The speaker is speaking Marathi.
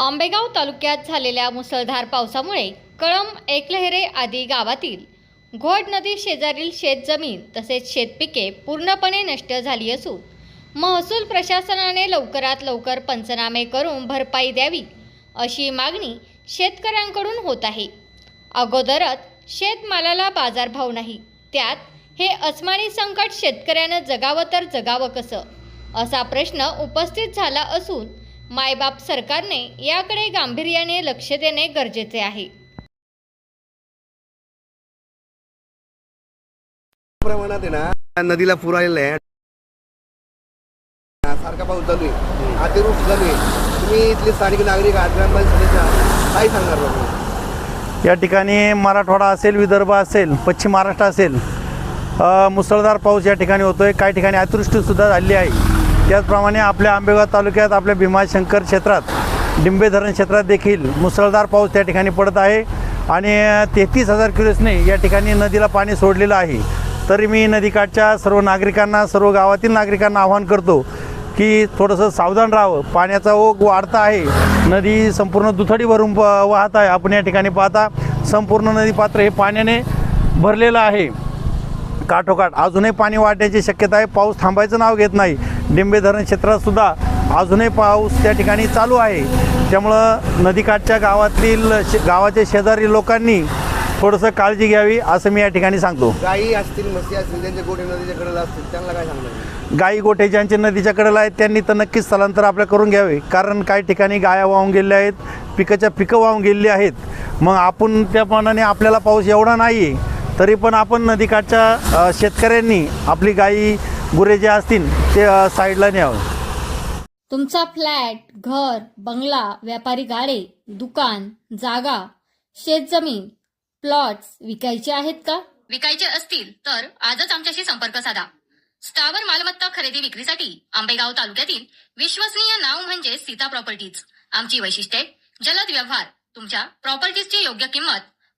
आंबेगाव तालुक्यात झालेल्या मुसळधार पावसामुळे कळम एकलहेरे आदी गावातील घोड नदी शेजारील शेतजमीन तसेच शेतपिके पूर्णपणे नष्ट झाली असून महसूल प्रशासनाने लवकरात लवकर पंचनामे करून भरपाई द्यावी अशी मागणी शेतकऱ्यांकडून होत आहे. अगोदरच शेतमालाला बाजारभाव नाही. त्यात हे अस्मानी संकट शेतकऱ्यानं जगावं तर जगावं कसं? असा प्रश्न उपस्थित झाला असून मायबाप सरकारने याकडे गांभीर्याने लक्ष देणे गरजेचे आहे. प्रमाणात आहे ना नदीला पूर आलेला आहे. सारखा पाऊस चालू आहे. अतिवृष्टी चालू आहे. तुम्ही इथले स्थानिक नागरिक आहात काय सांगणार बाबा या ठिकाणी मराठवाडा असेल विदर्भ असेल पश्चिम महाराष्ट्र असेल अ, मुसळधार पाऊस या ठिकाणी होतो आहे काही ठिकाणी अतिवृष्टीसुद्धा झाली आहे. त्याचप्रमाणे आपल्या आंबेगाव तालुक्यात आपल्या भीमाशंकर क्षेत्रात डिंबे धरण क्षेत्रात देखील मुसळधार पाऊस त्या ठिकाणी पडत आहे. आणि तेहतीस हजार क्युरेसने या ठिकाणी नदीला पाणी सोडलेलं आहे. तरी मी नदीकाठच्या सर्व नागरिकांना सर्व गावातील नागरिकांना आवाहन करतो की थोडंसं सावधान राहावं. पाण्याचा ओघ वाढता आहे. नदी संपूर्ण दुथडी भरून प- वाहत आहे. आपण या ठिकाणी पाहता संपूर्ण नदी पात्र हे पाण्याने भरलेलं आहे. काठोकाठ. अजूनही पाणी वाढण्याची शक्यता आहे. पाऊस थांबायचं नाव घेत नाही. डिंबे धरण क्षेत्रात सुद्धा अजूनही पाऊस त्या ठिकाणी चालू आहे. त्यामुळं नदीकाठच्या गावातील शे गावाच्या शेजारी लोकांनी थोडंसं काळजी घ्यावी असं मी या ठिकाणी सांगतो. गायी असतील म्हशी असतील त्यांचे गोठे नदीच्या कडेला असतील त्यांना काय सांगणार? गाई गोठे ज्यांचे नदीच्या कडेला आहेत त्यांनी तर नक्कीच स्थलांतर आपल्या करून घ्यावे. कारण काही ठिकाणी गाया वाहून गेल्या आहेत पिकाच्या पिकं वाहून गेलेली आहेत. मग आपण त्या मनाने आपल्याला पाऊस एवढा नाही आहे तरी पण आपण नदीकाठच्या शेतकऱ्यांनी आपली गाई गुरे जे असतील ते साईडला न्यावं. तुमचा फ्लॅट घर बंगला व्यापारी गाडे दुकान जागा शेतजमीन प्लॉट्स विकायचे आहेत का? विकायचे असतील तर आजच आमच्याशी संपर्क साधा. स्थावर मालमत्ता खरेदी विक्रीसाठी आंबेगाव तालुक्यातील विश्वसनीय नाव म्हणजे सीता प्रॉपर्टीज. आमची वैशिष्ट्ये जलद व्यवहार तुमच्या प्रॉपर्टीजची योग्य किंमत